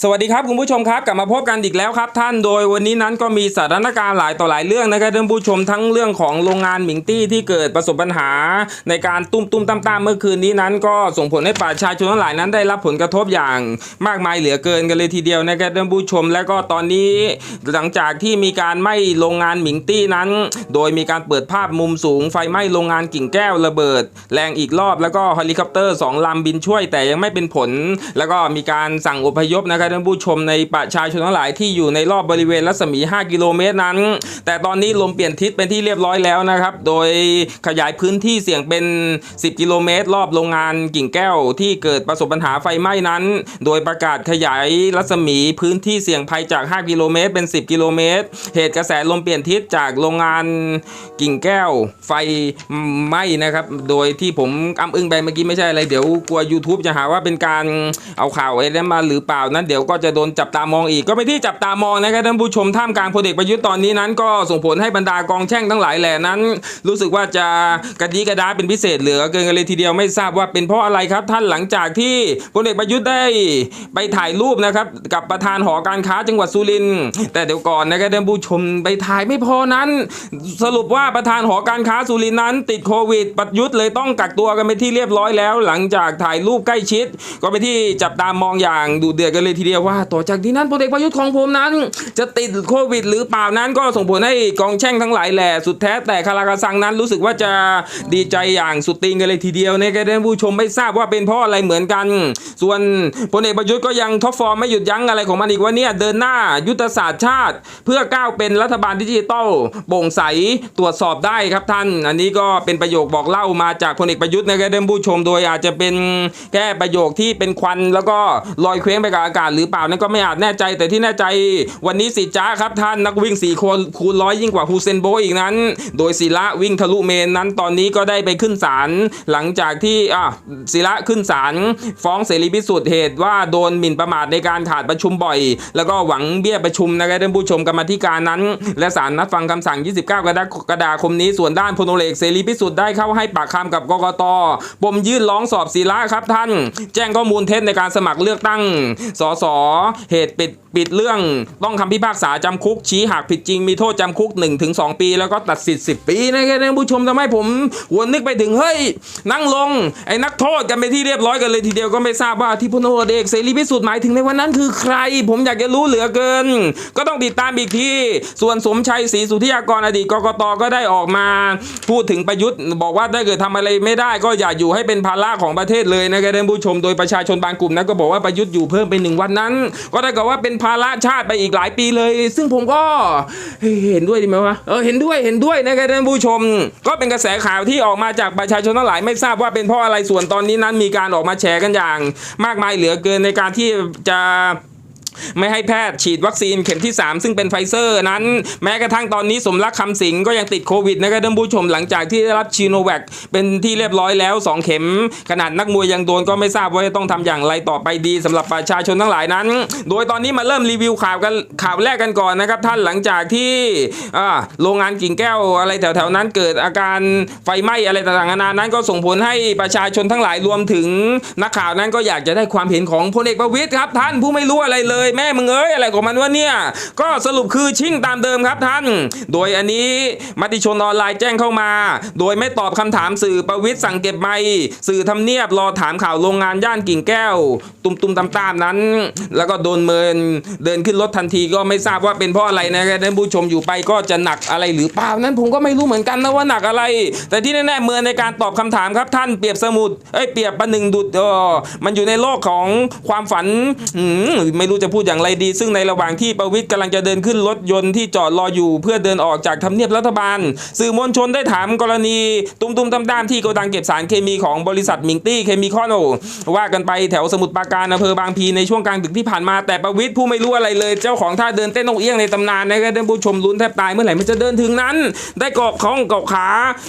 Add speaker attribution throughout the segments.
Speaker 1: สวัสดีครับคุณผู้ชมครับกลับมาพบกันอีกแล้วครับ ท่านโดยวันนี้นั้นก็มีสถานการณ์หลายต่อหลายเรื่องนะครับท่านผู้ชมทั้งเรื่องของโรงงานหมิงตี้ที่เกิดประสบปัญหา ในการตุ้มตุ้มตามตามๆเมื่อคืนนี้นั้น ก็ส่งผลให้ประชาชนทั้งหลายนั้นได้รับผลกระทบอย่างมากมายเหลือเกินกันเลยทีเดียวนะครับท่านผู้ชม และก็ตอนนี้หลังจากที่มีการไหม้โรงงานหมิงตี้นั้น โดยมีการเปิดภาพมุมสูงไฟไหม้โรงงานกิ่งแก้วระเบิด แรงอีกรอบแล้วก็เฮลิคอปเตอร์สองลำบินช่วยแต่ยังไม่เป็นผล แล้วก็มีการสั่งอพยพนะครับท่านผู้ชมในประชาชนทั้งหลายที่อยู่ในรอบบริเวณรัศมี 5 กิโลเมตรนั้น แต่ตอนนี้ลมเปลี่ยนทิศเป็นที่เรียบร้อยแล้วนะครับ โดยขยายพื้นที่เสี่ยงเป็น 10 กิโลเมตร รอบโรงงานกิ่งแก้วที่เกิดประสบปัญหาไฟไหม้นั้น โดยประกาศขยายรัศมีพื้นที่เสี่ยงภัยจาก 5 กิโลเมตร เป็น 10 กิโลเมตร เหตุกระแสลมเปลี่ยนทิศจากโรงงานกิ่งแก้วไฟไหม้นะครับ โดยที่ผมอ้ำอึ้งไปเมื่อกี้ไม่ใช่อะไร เดี๋ยวกลัว YouTube จะหาว่าเป็นการเอาข่าวอ้นั้นมาหรือเปล่านั้นเดี๋ยวก็จะโดนจับตามองอีกก็ไม่ที่จับตามองนะครับท่านผู้ชมท่ามกลางพลเอกประยุทธ์ตอนนี้นั้น ก็ส่งผลให้บรรดากองแช่งทั้งหลายแหล่นั้น รู้สึกว่าจะกระดีกระดาเป็นพิเศษเหลือเกินกันเลยทีเดียวไม่ทราบว่าเป็นเพราะอะไรครับท่านหลังจากที่พลเอกประยุทธ์ได้ไปถ่ายรูปนะครับกับประธานหอการค้าจังหวัดสุรินทร์แต่เดี๋ยวก่อนนะครับท่านผู้ชมไปถ่ายไม่พอนั้น สรุปว่าประธานหอการค้าสุรินทร์นั้น ติดโควิดประยุทธ์เลยต้องกักตัวกันไปที่เรียบร้อยแล้ว หลังจากถ่ายรูปใกล้ชิด ก็ไปที่จับตามองอย่างดูเดือดกันเลยทีเดียวว่าต่อจากที่นั้นพลเอกประยุทธ์ของผมนั้น จะติดโควิด หรือเปล่านั้นก็ส่งผลให้กองแช่งทั้งหลายแหล่สุดแท้แต่คารากาซังนั้นรู้สึกว่าจะดีใจอย่างสุดตีนกันเลยทีเดียวในะครับท่านผู้ชมไม่ทราบว่าเป็นเพราะอะไรเหมือนกัน ส่วนพลเอกประยุทธ์ก็ยังท็อปฟอร์มไม่หยุดยั้งอะไรของมันอีกว่าเนี่ยเดินหน้ายุทธศาสตร์ชาติ เพื่อก้าวเป็นรัฐบาลดิจิตอลโปร่งใสตรวจสอบได้ครับท่าน อันนี้ก็เป็นประโยคบอกเล่ามาจากพลเอกประยุทธ์ในะครับท่านผู้ชมโดยอาจจะเป็นแค่ประโยคที่เป็นควันแล้วก็ลอยเคว้งไปกับอากาศหรือเปล่านั่นก็ไม่อาจแน่ใจแต่ที่แน่ใจ วันนี้สิจ้าครับท่านนักวิ่ง4คนคูณร้อยยิ่งกว่าฮูเซนโบอีกนั้น โดยศิระวิ่งทะลุเมนนั้นตอนนี้ก็ได้ไปขึ้นศาลหลังจากที่อะศิระขึ้นศาลฟ้องเสรีพิสุทธิ์เหตุว่าโดนหมิ่นประมาทในการขาดประชุมบ่อย แล้วก็หวังเบี้ยประชุมนะครับท่านผู้ชมกรรมธิการนั้น และศาลนัดฟังคำสั่ง 29 กรกฎาคมนี้ส่วนด้านพลเอกเสรีพิสุทธิ์ได้เข้าให้ปากคำกับกกตปมยื่นร้องสอบศิระครับท่าน แจ้งข้อมูลเท็จในการสมัครเลือกตั้งสสเหตุปิดปิดเรื่องต้องคำพิพากษาจำคุก ชี้หากผิดจริงมีโทษจำคุก 1-2 ปี แล้วก็ตัดสิทธิ์10 ปีนะครับท่านผู้ชมทำให้ผมวนนึกไปถึงเฮ้ยนั่งลงไอ้นักโทษกันไปที่เรียบร้อยกันเลยทีเดียวก็ไม่ทราบว่าที่พลตำรวจเอกเสรีพิสุทธิ์หมายถึงในวันนั้นคือใคร ผมอยากจะรู้เหลือเกิน ก็ต้องติดตามอีกทีส่วนสมชัยศรีสุทธิยากรอดีตกกตก็ได้ออกมา พูดถึงประยุทธ์บอกว่าถ้าเกิดทำอะไรไม่ได้ ก็อย่าอยู่ให้เป็นภาระของประเทศเลยนะครับท่านผู้ชมโดยประชาชนบางกลุ่มนั้นก็บอกว่าประยุทธ์อยู่เพิ่มไปหนึ่งวันนั้น ก็ถ้าเกับว่าเป็นภาระชาติไปอีกหลายปีเลย ซึ่งผมก็เห็นด้วยดีไหมวะเออเห็นด้วยเห็นด้วยนะครับท่านผู้ชม ก็เป็นกระแสข่าวที่ออกมาจากประชาชนทั้งหลายไม่ทราบว่าเป็นเพราะอะไรส่วนตอนนี้นั้นมีการออกมาแชร์กันอย่าง มากมายเหลือเกินในการที่จะ ไม่ให้แพทย์ฉีดวัคซีนเข็มที่ 3 ซึ่งเป็นไฟเซอร์นั้น แม้กระทั่งตอนนี้สมรักคำสิงก็ยังติดโควิดนะครับท่านผู้ชมหลังจากที่ได้รับชีโนแวคเป็นที่เรียบร้อยแล้ว 2 เข็ม ขนาดนักมวยยังโดนก็ไม่ทราบว่าจะต้องทำอย่างไรต่อไปดีสำหรับประชาชนทั้งหลายนั้น โดยตอนนี้มาเริ่มรีวิวข่าวกันข่าวแรกกันก่อนนะครับท่านหลังจากที่โรงงานกิ่งแก้วอะไรแถวๆนั้นเกิดอาการไฟไหม้อะไรต่างๆนานานั้น ก็ส่งผลให้ประชาชนทั้งหลายรวมถึงนักข่าวนั้นก็อยากจะได้ความเห็นของพลเอกประวิตยครับท่านผู้ไม่รู้อะไรเลยแม่มึงเอ้ยอะไรของมันวะเนี่ยก็สรุปคือชิ่งตามเดิมครับท่าน โดยอันนี้มติชนออนไลน์แจ้งเข้ามา โดยไม่ตอบคำถามสื่อประวิตยสั่งเก็บไมค์สื่อทำเนียบรอถามข่าวโรงงานย่านกิ่งแก้ว ตุมตุมตามตามๆนั้น แล้วก็โดนเมินเดินขึ้นรถทันทีก็ไม่ทราบว่าเป็นเพราะอะไรนะท่านผู้ชมอยู่ไปก็จะหนักอะไรหรือเปล่านั้นผมก็ไม่รู้เหมือนกันนะว่าหนักอะไร แต่ที่แน่ๆเมินในการตอบคำถามครับท่านเปรียบสมุดเอ้ยเปรียบประหนึ่งดุดเออมันอยู่ในโลกของความฝันอืมไม่รู้จะพูดอย่างไรดี ซึ่งในระหว่างที่ประวิตยกำลังจะเดินขึ้นรถยนต์ที่จอดรออยู่ เพื่อเดินออกจากทำเนียบรัฐบาล สื่อมวลชนได้ถามกรณีตุ้มๆตามที่โกดังเก็บสารเคมีของบริษัทมิงตี้เคมีคอนโอว่ากันไปแถวสมุทรปราการอำเภอบางพีในช่วงกลางดึกที่ผ่านมาแต่ประวิตยผู้ไม่รู้อะไรเลย เจ้าของท่าเดินเต้นนกเอี้ยงในตำนานนะครับท่านผู้ชมลุ้นแทบตายเมื่อไหร่มันจะเดินถึงนั้น ได้เกาะของเกาะขา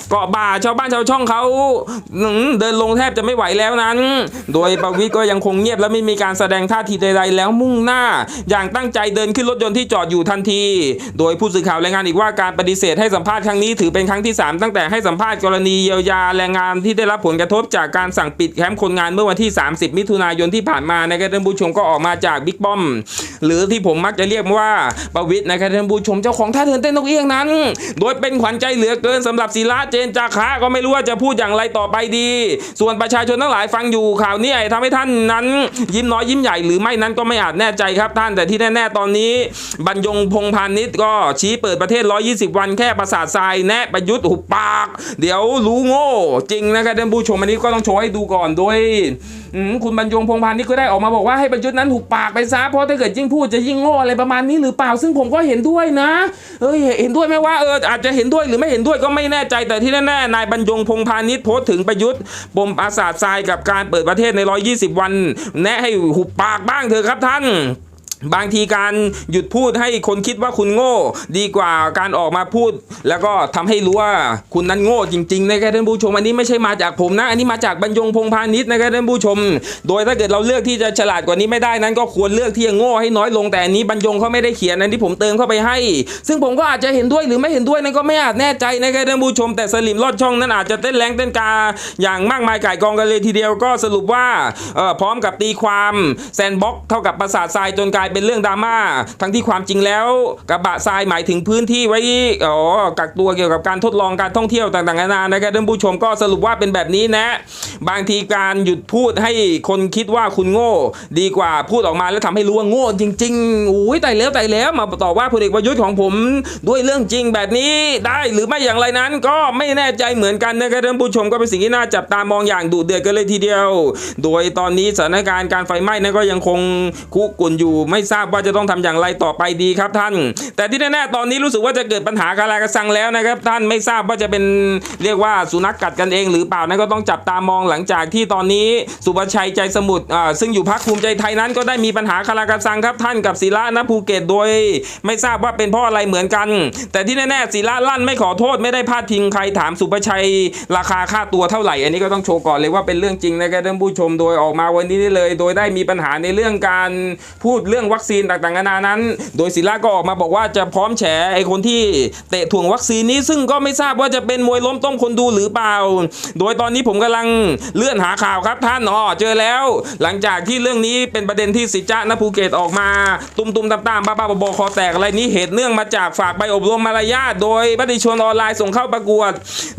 Speaker 1: เกาะบ่าชาวบ้านชาวช่องเขาเดินลงแทบจะไม่ไหวแล้วนั้น โดยประวิตยก็ยังคงเงียบและไม่มีการแสดงท่าทีใดๆแล้วมุ่งหน้าน้า อย่างตั้งใจเดินขึ้นรถยนต์ที่จอดอยู่ทันที โดยผู้สื่อข่าวรายงานอีกว่าการปฏิเสธให้สัมภาษณ์ครั้งนี้ถือเป็นครั้งที่ 3 ตั้งแต่ให้สัมภาษณ์กรณีเยียวยาแรงงานที่ได้รับผลกระทบจากการสั่งปิดแคมป์คนงานเมื่อวันที่ 30 มิถุนายนที่ผ่านมานะครับท่านผู้ชมก็ออกมาจากบิ๊กป้อม หรือที่ผมมักจะเรียกว่าประวิทย์นะครับท่านผู้ชมเจ้าของท่าเดินเต้นนกเอี้ยงนั้น โดยเป็นขวัญใจเหลือเกินสำหรับศิระเจนจาคะก็ไม่รู้ว่าจะพูดอย่างไรต่อไปดี ส่วนประชาชนทั้งหลายฟังอยู่ข่าวนี้ไอ้ทำให้ท่านนั้น ยิ้มน้อยยิ้มใหญ่หรือไม่นั้นก็ไม่อาจแน่ใจจครับท่านแต่ที่แน่ๆตอนนี้บรรยงพงพาณิชย์ก็ชี้เปิดประเทศ 120 วันแค่ประสาททรายแนะประยุทธ์หุบปาก เดี๋ยวรู้โง่ จริงนะครับท่านผู้ชมอันนี้ก็ต้องโชว์ให้ดูก่อนดยอืมคุณบรรยงพงพานิชย์ก็ได้ออกมาบอกว่าให้ประยุทธ์นั้นหุบปากไปซะเพราะถ้าเกิดยิ่งพูดจะยิ่งโง่อะไรประมาณนี้หรือเปล่า ซึ่งผมก็เห็นด้วยนะเอ้ยเห็นด้วยไหมว่าเอออาจจะเห็นด้วยหรือไม่เห็นด้วยก็ไม่แน่ใจแต่ที่แน่ๆนายบรรยงพงพานิชย์โพสต์ถึงประยุทธ์ปมปราสาททรายกับการเปิดประเทศใน 120 วัน แนะให้หุบปากบ้างเถอะครับท่าน บางทีการหยุดพูดให้คนคิดว่าคุณโง่ ดีกว่าการออกมาพูด แล้วก็ทำให้รู้ว่าคุณนั้นโง่จริงๆนะครับท่านผู้ชมอันนี้ไม่ใช่มาจากผมนะ อันนี้มาจากบรรยงพงพาณิชย์นะครับท่านผู้ชม โดยถ้าเกิดเราเลือกที่จะฉลาดกว่านี้ไม่ได้นั้น ก็ควรเลือกที่จะโง่ให้น้อยลงแต่อันนี้บรรยงเขาไม่ได้เขียนอันที่ผมเติมเข้าไปให้ ซึ่งผมก็อาจจะเห็นด้วยหรือไม่เห็นด้วยนั้นก็ไม่อาจแน่ใจนะครับท่านผู้ชม แต่สลิมลอดช่องนั้นอาจจะเต้นแรงเต้นกา อย่างมากมายก่ายกองกันเลยทีเดียวก็สรุปว่าเออพร้อมกับตีความแซนบ็อกเท่ากับประสาททรายจนกลายเป็นเรื่องดราม่าทั้งที่ความจริงแล้วกระบะทรายหมายถึงพื้นที่ไว้อ๋อกักตัวเกี่ยวกับการทดลองการท่องเที่ยวต่างๆนานานะครับท่านผู้ชมก็สรุปว่าเป็นแบบนี้นะ บางทีการหยุดพูดให้คนคิดว่าคุณโง่ ดีกว่าพูดออกมาแล้วทำให้รู้ว่าโง่จริงๆอุ้ยแต่แล้วแต่แล้วมาต่อว่าพลเอกประยุทธ์ของผมด้วยเรื่องจริงแบบนี้ได้หรือไม่อย่างไรนั้น ก็ไม่แน่ใจเหมือนกันนะครับท่านผู้ชมก็เป็นสิ่งที่น่าจับตามองอย่างดุเดือดกันเลยทีเดียว โดยตอนนี้สถานการณ์การไฟไหม้นั้นก็ยังคงคุกกุ่นอยู่ไม่ทราบว่าจะต้องทำอย่างไรต่อไปดีครับท่าน แต่ที่แน่ๆตอนนี้รู้สึกว่าจะเกิดปัญหาคาราคาซังแล้วนะครับ ท่านไม่ทราบว่าจะเป็นเรียกว่าสุนัขกัดกันเองหรือเปล่านั้นก็ต้องจับตามองหลังจากที่ตอนนี้สุประชัยใจสมุทรอ่าซึ่งอยู่พักภูมิใจไทยนั้นก็ได้มีปัญหาคาราคาซังครับท่านกับศิระนภูเก็ตโดย ไม่ทราบว่าเป็นเพราะอะไรเหมือนกัน แต่ที่แน่ๆศิระลั่นไม่ขอโทษไม่ได้พาดพิงใครถามสุประชัย ราคาค่าตัวเท่าไหร่ อันนี้ก็ต้องโชว์ก่อนเลยว่าเป็นเรื่องจริงนะครับท่านผู้ชมโดยออกมาวันนี้เลย โดยได้มีปัญหาในเรื่องการพูดเรื่องวัคซีนต่างๆนานานั้น โดยศิระก็ออกมาบอกว่าจะพร้อมแฉไอ้คนที่เตะถ่วงวัคซีนนี้ซึ่งก็ไม่ทราบว่าจะเป็นมวยล้มต้มคนดูหรือเปล่า โดยตอนนี้ผมกำลังเลื่อนหาข่าวครับท่านอ๋อเจอแล้ว หลังจากที่เรื่องนี้เป็นประเด็นที่สิจ้าณภูเก็ตออกมา ตุ้มๆตามๆบ้าๆบอๆคอแตกอะไรนี้เหตุเนื่องมาจากฝากใบอบรมมารยาทโดยบัติชนออนไลน์ส่งเข้าประกวด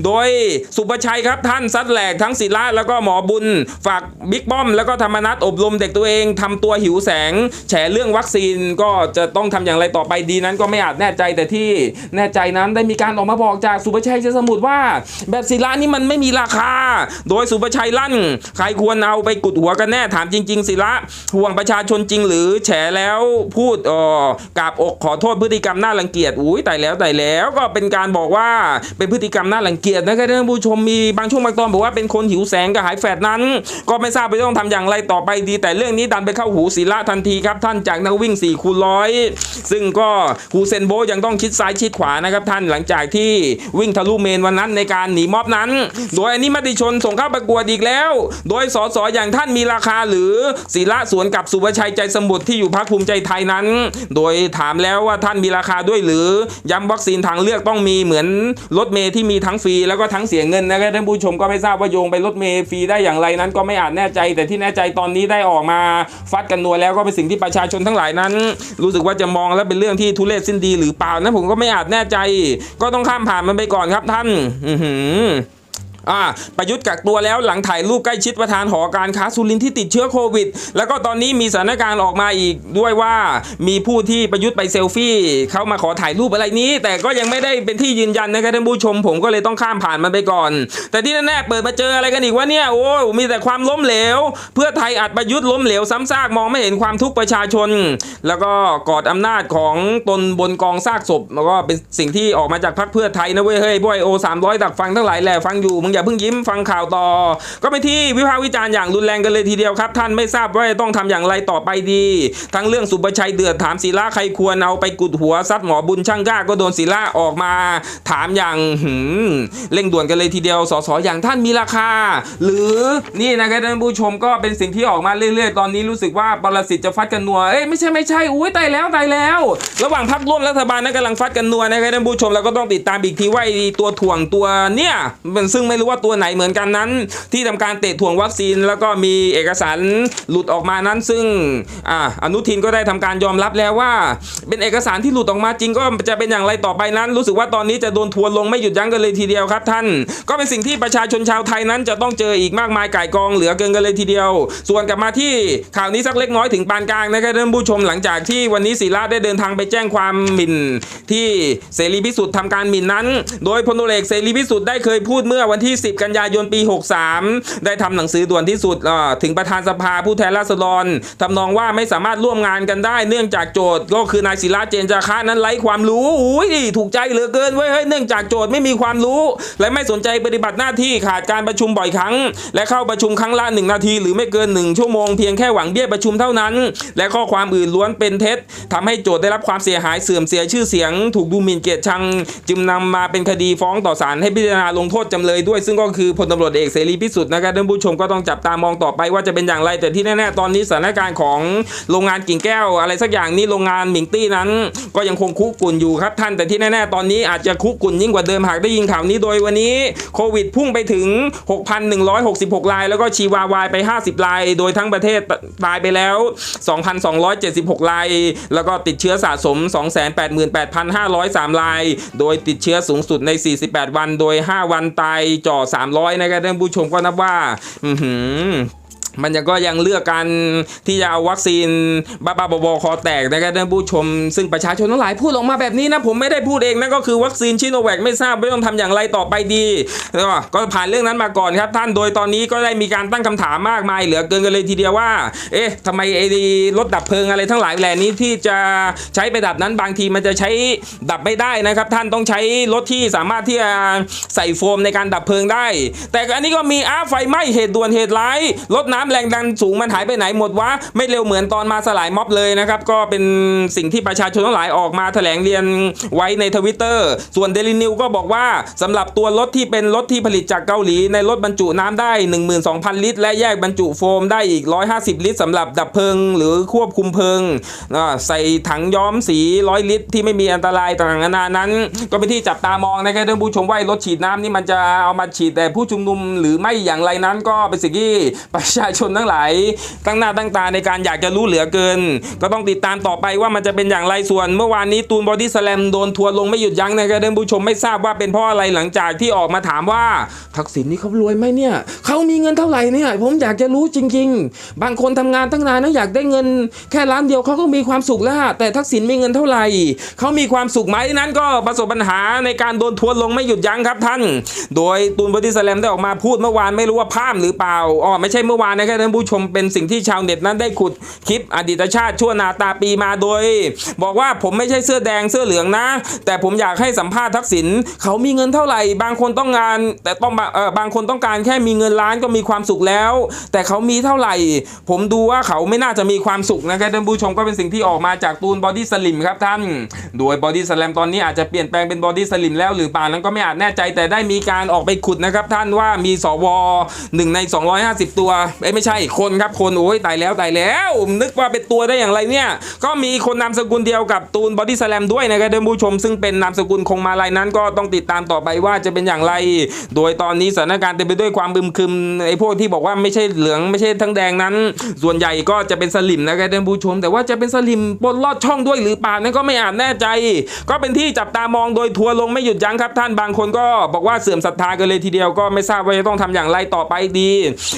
Speaker 1: โดยสุประชัยครับท่านซัดแหลกทั้งศิระแล้วก็หมอบุญ ฝากบิ๊กป้อม แล้วก็ธรรมนัฐอบรมเด็กตัวเองทำตัวหิวแสงแฉเรื่องวัคซีนก็จะต้องทำอย่างไรต่อไปดีนั้นก็ไม่อาจแน่ใจแต่ที่แน่ใจนั้นได้มีการออกมาบอกจากสุประชัยเจสมุทรว่า แบบศิระนี่มันไม่มีราคา โดยสุประชัยลั่น ใครควรเอาไปกุดหัวกันแน่ถามจริง ๆ ศิระห่วงประชาชนจริงหรือแฉแล้วพูดอ่อกราบอกขอโทษพฤติกรรมน่ารังเกียจอุ้ยแต่แล้วแต่แล้วก็เป็นการบอกว่าเป็นพฤติกรรมน่ารังเกียจนะครับท่านผู้ชมมีบางช่วงบางตอนบอกว่าเป็นคนหิวแสงกับหายแฝดนั้น ก็ไม่ทราบไปต้องทำอย่างไรต่อไปดี แต่เรื่องนี้ดันไปเข้าหูศิระทันทีครับท่านจากนักวิ่ง4คูณร้อยซึ่งก็ฮูเซนโบยังต้องชิดซ้ายชิดขวานะครับท่านหลังจากที่วิ่งทะลุเมนวันนั้นในการหนีม็อบนั้น โดยอันนี้มติชนส่งเข้าประกวดอีกแล้ว โดยสสอย่างท่านมีราคาหรือศิระสวนกับสุวชัยใจสมุทรที่อยู่พรรคภูมิใจไทยนั้น โดยถามแล้วว่าท่านมีราคาด้วยหรือ ย้ำวัคซีนทางเลือกต้องมีเหมือนรถเมย์ที่มีทั้งฟรีแล้วก็ทั้งเสียเงินนะครับท่านผู้ชมก็ไม่ทราบว่าโยงไปรถเมย์ฟรีได้อย่างไรนั้นก็ไม่อาจแน่ใจ แต่ที่แน่ใจตอนนี้ได้ออกมาฟัดกันนัวแล้วก็เป็นสิ่งที่ประชาชนชนทั้งหลายนั้น รู้สึกว่าจะมองแล้วเป็นเรื่องที่ทุเรศสิ้นดีหรือเปล่านะผมก็ไม่อาจแน่ใจ ก็ต้องข้ามผ่านมันไปก่อนครับท่าน อือหือ อ่าประยุทธ์กักตัวแล้วหลังถ่ายรูปใกล้ชิดประธานหอการค้าสุรินที่ติดเชื้อโควิด แล้วก็ตอนนี้มีสถานการณ์ออกมาอีกด้วยว่ามีผู้ที่ประยุทธ์ไปเซลฟี่เขามาขอถ่ายรูปอะไรนี้ แต่ก็ยังไม่ได้เป็นที่ยืนยันนะครับท่านผู้ชม ผมก็เลยต้องข้ามผ่านมันไปก่อน แต่ที่แน่ๆเปิดมาเจออะไรกันอีกวะเนี่ยโอ้ยมีแต่ความล้มเหลว เพื่อไทยอัดประยุทธ์ล้มเหลวซ้ำซากมองไม่เห็นความทุกข์ประชาชน แล้วก็กอดอำนาจของตนบนกองซากศพแล้วก็เป็นสิ่งที่ออกมาจากพรรคเพื่อไทยนะเว้ยเฮ้ยบอยโอสามร้อยดักฟังทั้งหลายแหละฟังอยู่มึงอย่าเพิ่งยิ้มฟังข่าวต่อ ก็ไปที่วิพากษ์วิจารณ์อย่างรุนแรงกันเลยทีเดียวครับ ท่านไม่ทราบว่าต้องทำอย่างไรต่อไปดี ทั้งเรื่องสุประชัยเดือดถามศิลาใครควรเอาไปกุดหัวซัดหมอบุญช่างกล้าก็โดนศิลาออกมา ถามอย่างหืมเร่งด่วนกันเลยทีเดียวสสอย่างท่านมีราคา หรือนี่นะครับท่านผู้ชมก็เป็นสิ่งที่ออกมาเรื่อยๆ ตอนนี้รู้สึกว่าปรสิตจะฟัดกันนัวเอ้ยไม่ใช่ไม่ใช่อุ้ยตายแล้วตายแล้ว ระหว่างพักร่วมรัฐบาลนั้นกำลังฟัดกันนัวนะครับท่านผู้ชมเราก็ต้องติดตามอีกทีว่าตัวถ่วงตัวเนี่ยมันซึ่งไม่รู้ว่าตัวไหนเหมือนกันนั้น ที่ทำการเตะถ่วงวัคซีน แล้วก็มีเอกสารหลุดออกมานั้น ซึ่งออนุทินก็ได้ทำการยอมรับแล้วว่า เป็นเอกสารที่หลุดออกมาจริงก็จะเป็นอย่างไรต่อไปนั้น รู้สึกว่าตอนนี้จะโดนทัวลงไม่หยุดยั้งกันเลยทีเดียวครับท่าน ก็เป็นสิ่งที่ประชาชนชาวไทยนั้นจะต้องเจออีกมากมายก่ายกองเหลือเกินกันเลยทีเดียว ส่วนกลับมาที่ข่าวนี้สักเล็กน้อยถึงปานกลางนะครับท่านผู้ชมหลังจากที่วันนี้ศิลาได้เดินทางไปแจ้งความหมิ่น ที่เสรีพิสุทธิ์ทำการหมิ่นนั้น โดยพลตุเอกเสรีพิสุทธิ์ได้เคยพูดเมื่อวันที่10 กันยายนปี 63 ได้ทำหนังสือด่วนที่สุดถึงประธานสภาผู้แทนราษฎรทำนองว่าไม่สามารถร่วมงานกันได้ เนื่องจากโจทย์ก็คือนายศิลาเจนจาคะนั้นไร้ความรู้อุ้ยถูกใจเหลือเกินเว้ยเฮ้ยเนื่องจากโจทย์ไม่มีความรู้ และไม่สนใจปฏิบัติหน้าที่ขาดการประชุมบ่อยครั้ง และเข้าประชุมครั้งละหนึ่งนาที หรือไม่เกินหนึ่งชั่วโมงเพียงแค่หวังเบี้ยประชุมเท่านั้น และข้อความอื่นล้วนเป็นเท็จทำให้โจทย์ได้รับความเสียหายเสื่อมเสียชื่อเสียง ถูกดูหมิ่นเกียรติชัง จึงนำมาเป็นคดีฟ้องต่อศาลให้พิจารณาลงโทษจำเลยด้วยซึ่งก็คือพลตำรวจเอกเสรีพิสุทธิ์นะครับท่านผู้ชมก็ต้องจับตามองต่อไปว่าจะเป็นอย่างไร แต่ที่แน่ๆตอนนี้สถานการณ์ของโรงงานกิ่งแก้ว อะไรสักอย่างนี้โรงงานหมิงตี้นั้น ก็ยังคงคุกกุ่นอยู่ครับท่านแต่ที่แน่ๆตอนนี้อาจจะคุกกุ่นยิ่งกว่าเดิมหากได้ยินข่าวนี้โดยวันนี้โควิดพุ่งไปถึง 6,166 ราย แล้วก็ชีวาวายไป 50 ราย โดยทั้งประเทศตายไปแล้ว 2,276 ราย แล้วก็ติดเชื้อสะสม 288,503 ราย โดยติดเชื้อสูงสุดใน 48 วัน โดย 5 วันตายจ่อ300 นะครับท่านผู้ชมก็นับว่า อื มันยังก็ยังเลือกกันที่จะเอาวัคซีนบ้าๆบอๆคอแตกนะครับท่านผู้ชม ซึ่งประชาชนทั้งหลายพูดออกมาแบบนี้นะ ผมไม่ได้พูดเองนั่นก็คือวัคซีนชิโนแวคไม่ทราบว่ต้องทำอย่างไรต่อไปดี ก็ผ่านเรื่องนั้นมาก่อนครับท่านโดยตอนนี้ก็ได้มีการตั้งคำถามมากมายเหลือเกินกันเลยทีเดียวว่า เอ๊ะทำไมไอ้รถดับเพลิงอะไรทั้งหลายแหล่นี้ที่จะใช้ไปดับนั้นบางทีมันจะใช้ดับไม่ได้นะครับ ท่านต้องใช้รถที่สามารถที่จะใส่โฟมในการดับเพลิงได้ แต่อันนี้ก็มีอ้าไฟไหม้เหตุด่วนเหตุร้ายรถน้ำแรงดันสูงมันหายไปไหนหมดวะไม่เร็วเหมือนตอนมาสลายม็อบเลยนะครับก็เป็นสิ่งที่ประชาชนทั้งหลายออกมาแถลงเรียนไว้ในทวิตเตอร์ส่วนเดลินิวก็บอกว่าสำหรับตัวรถที่เป็นรถที่ผลิตจากเกาหลีในรถบรรจุน้ำได้ 12,000 ลิตร และแยกบรรจุโฟมได้อีก 150 ลิตรสำหรับดับเพลิง หรือควบคุมเพลิงใส่ถังย้อมสี100 ลิตร ที่ไม่มีอันตรายต่างๆนานานั้น ก็เป็นที่จับตามองนะครับท่านผู้ชมว่ารถฉีดน้ำนี่มันจะเอามาฉีดแต่ผู้ชุมนุมหรือไม่อย่างไรนั้นก็เป็นสิ่งที่ประชาชนทั้งหลายตั้งหน้าตั้งตาในการอยากจะรู้เหลือเกิน ก็ต้องติดตามต่อไปว่ามันจะเป็นอย่างไรส่วน เมื่อวานนี้ตูนบอดี้สแลมโดนทัวลงไม่หยุดยั้งนะครับท่านผู้ชมไม่ทราบว่าเป็นเพราะอะไรหลังจากที่ออกมาถามว่า ทักษิณนี่เขารวยไหมเนี่ยเขามีเงินเท่าไหร่เนี่ยผมอยากจะรู้จริง ๆ บางคนทำงานตั้งนานนะอยากได้เงิน แค่ล้านเดียวเขาก็มีความสุขแล้วแต่ทักษิณมีเงินเท่าไหร่เขามีความสุขไหมนั้นก็ประสบปัญหาในการโดนทัวลงไม่หยุดยั้งครับท่าน โดยตูนบอดี้สแลมได้ออกมาพูดเมื่อวานไม่รู้ว่าพลาดหรือเปล่าอ๋อไม่ใช่เมื่อวานนะครับท่านผู้ชมเป็นสิ่งที่ชาวเน็ตนั้นได้ขุดคลิปอดีตชาติชั่วนาตาปีมาโดย บอกว่าผมไม่ใช่เสื้อแดงเสื้อเหลืองนะ แต่ผมอยากให้สัมภาษณ์ทักษิณเขามีเงินเท่าไหร่ บางคนต้องงาน แต่ต้องเออบางคนต้องการแค่มีเงินล้านก็มีความสุขแล้ว แต่เขามีเท่าไหร่ ผมดูว่าเขาไม่น่าจะมีความสุขนะครับท่านผู้ชมก็เป็นสิ่งที่ออกมาจากตูนบอดี้สลิมครับท่าน โดยบอดี้สแลมตอนนี้อาจจะเปลี่ยนแปลงเป็นบอดี้สลิมแล้วหรือเปล่านั้นก็ไม่อาจแน่ใจแต่ได้มีการออกไปขุดนะครับท่านว่ามีสวหนึ่งใน 250 ตัวเอ้ยไม่ใช่คนครับคนโอ้ยตายแล้วตายแล้วนึกว่าเป็นตัวได้อย่างไรเนี่ย ก็มีคนนามสกุลเดียวกับตูนบอดี้สแลมด้วยนะครับท่านผู้ชม ซึ่งเป็นนามสกุลคงมาลายนั้น ก็ต้องติดตามต่อไปว่าจะเป็นอย่างไร โดยตอนนี้สถานการณ์เต็มไปด้วยความบึมคึมไอ้พวกที่บอกว่าไม่ใช่เหลืองไม่ใช่ทั้งแดงนั้น ส่วนใหญ่ก็จะเป็นสลิมนะครับท่านผู้ชม แต่ว่าจะเป็นสลิมบนลอดช่องด้วยหรือเปล่านั้นก็ไม่อาจแน่ใจ ก็เป็นที่จับตามองโดยทัวลงไม่หยุดยั้งครับท่านบางคนก็บอกว่าเสื่อมศรัทธากันเลยทีเดียวก็ไม่ทราบว่าจะต้องทำอย่างไรต่อไปดี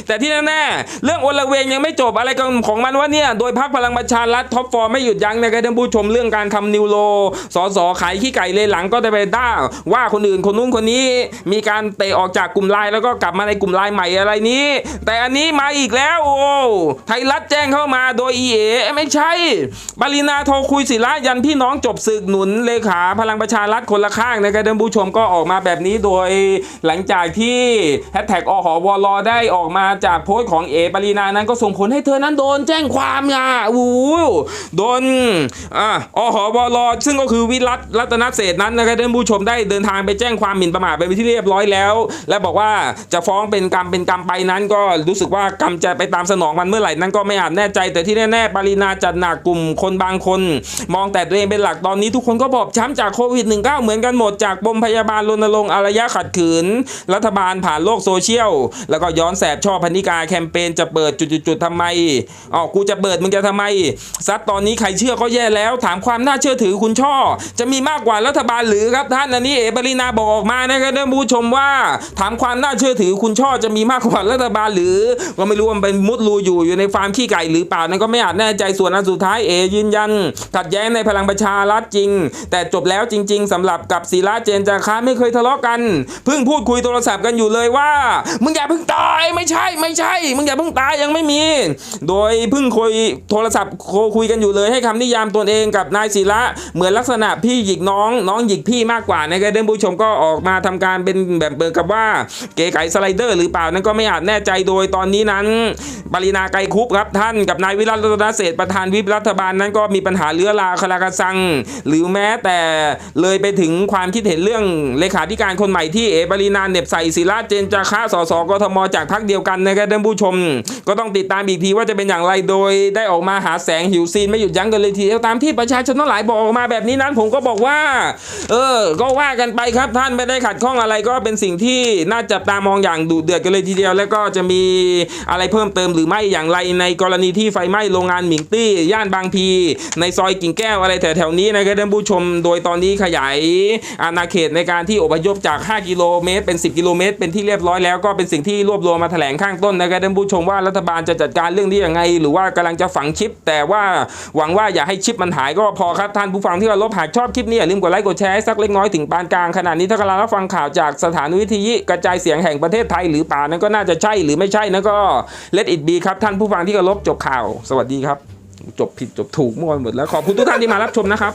Speaker 1: แต่ที่แน่เรื่องโอละเวงยังไม่จบอะไรกันของมันวะเนี่ยโดยพรรคพลังประชารัฐท็อปฟอร์ไม่หยุดยั้งนะครับท่านผู้ชมเรื่องการทำนิวโรสอสอขายขี้ไก่เลยหลังก็ได้ไปด่าว่าคนอื่นคนนู้นคนนี้มีการเตะออกจากกลุ่มไลน์แล้วก็กลับมาในกลุ่มไลน์ใหม่อะไรนี้ แต่อันนี้มาอีกแล้วโอ้ไทยรัฐแจ้งเข้ามาโดย EA ไม่ใช่ปรินาโทรคุยศิระยันพี่น้องจบศึกหนุนเลขาพลังประชารัฐคนละข้างนะครับท่านผู้ชมก็ออกมาแบบนี้โดยหลังจากที่แฮชแท็กอหอวรได้ออกมาจากโพสต์ของเอปรินานั้นก็ส่งผลให้เธอนั้นโดนแจ้งความอะโอ้โหโดนอ่าอหวรซึ่งก็คือวิรัตรัตนเศษนั้นนะครับท่านผู้ชมได้เดินทางไปแจ้งความหมิ่นประมาทไปที่เรียบร้อยแล้ว และบอกว่าจะฟ้องเป็นกรรมเป็นกรรมไปนั้น ก็รู้สึกว่ากรรมจะไปตามสนองมันเมื่อไหร่นั้นก็ไม่อาจแน่ใจ แต่ที่แน่ๆปรินาจัดหนักกลุ่มคนบางคน มองแต่ตัวเองเป็นหลักตอนนี้ทุกคนก็บอบช้ำจากโควิด -19 เหมือนกันหมดจากปมพยาบาลรณรงค์อารยะขัดขืน รัฐบาลผ่านโลกโซเชียลแล้วก็ย้อนแสบช่อพันิกาแคมเปญจะเปิดจุดๆๆทำไมอ๋อกูจะเปิดมึงจะทำไมซัดตอนนี้ใครเชื่อก็แย่แล้ว ถามความน่าเชื่อถือคุณช่อ จะมีมากกว่ารัฐบาลหรือครับท่านอันนี้เอปรินาบอกออกมานะครับท่านผู้ชมว่า ถามความน่าเชื่อถือคุณช่อจะมีมากกว่ารัฐบาลหรือ ก็ไม่รู้มันเป็นมุดรูอยู่อยู่ในฟาร์มขี้ไก่หรือเปล่านั้นก็ไม่อาจแน่ใจส่วนอันสุดท้ายเอยืนยัน ขัดแย้งในพลังประชารัฐจริง แต่จบแล้วจริง ๆสำหรับกับศิระเจนจาคะไม่เคยทะเลาะกันเพิ่งพูดคุยโทรศัพท์กันอยู่เลยว่า มึงอย่าเพิ่งตายไม่ใช่ไม่ใช่มึงอย่าเพิ่งตายยังไม่มี โดยเพิ่งคุยโทรศัพท์คุยกันอยู่เลยให้คำนิยามตนเองกับนายศิระเหมือนลักษณะพี่หยิกน้องน้องหยิกพี่มากกว่านะครับท่านผู้ชมก็ออกมาทำการเป็นแบบเบิกกับว่าเก๋ไก่สไลเดอร์หรือเปล่านั้นก็ไม่อาจแน่ใจโดยตอนนี้นั้นปรินาไกรคุปครับท่านกับนายวิรัตรัตนเศษประธานวิปรัฐบาลนั้นก็มีปัญหาเลื้อราคลากระซัง หรือแม้แต่เลยไปถึงความคิดเห็นเรื่องเลขาธิการคนใหม่ที่เอปรินาเน็บใส่ศิระเจนจาคะสสกทมจากพรรคเดียวกันนะครับท่านผู้ชมก็ต้องติดตามอีกทีว่าจะเป็นอย่างไรโดยได้ออกมาหาแสงหิวซีนไม่หยุดยั้งกันเลยทีเดียวตามที่ประชาชนทั้งหลายบอกออกมาแบบนี้นั้น ผมก็บอกว่า เออ ก็ว่ากันไปครับท่านไม่ได้ขัดข้องอะไรก็เป็นสิ่งที่น่าจับตามองอย่างดุเดือดกันเลยทีเดียว แล้วก็จะมีอะไรเพิ่มเติมหรือไม่อย่างไรในกรณีที่ไฟไหม้โรงงานหมิงตี้ ย่านบางพี ในซอยกิ่งแก้วอะไรแถวๆนี้นะครับท่านผู้ชม โดยตอนนี้ขยายอาณาเขตในการที่อพยพจาก 5 กิโลเมตร เป็น 10 กิโลเมตร เป็นที่เรียบร้อยแล้วก็เป็นสิ่งที่รวบรวมมาแถลงข้างต้นนะครับท่านผู้ชมว่ารัฐบาลจะจัดการเรื่องนี้ยังไง หรือว่ากำลังจะฝังชิป แต่ว่าหวังว่าอย่าให้ชิปมันหายก็พอครับท่านผู้ฟังที่เคารพหากชอบคลิปนี้อย่าลืมกดไลค์กดแชร์สักเล็กน้อยถึงปานกลางขณะนี้ถ้ากำลังรับฟังข่าวจากสถานวิทยุกระจายเสียงแห่งประเทศไทยหรือป่านั้นก็น่าจะใช่หรือไม่ใช่นั้นก็ let it be ครับท่านผู้ฟังที่เคารพจบข่าว สวัสดีครับ จบผิดจบถูกมั่วหมดแล้วขอบคุณทุกท่านที่มารับชมนะครับ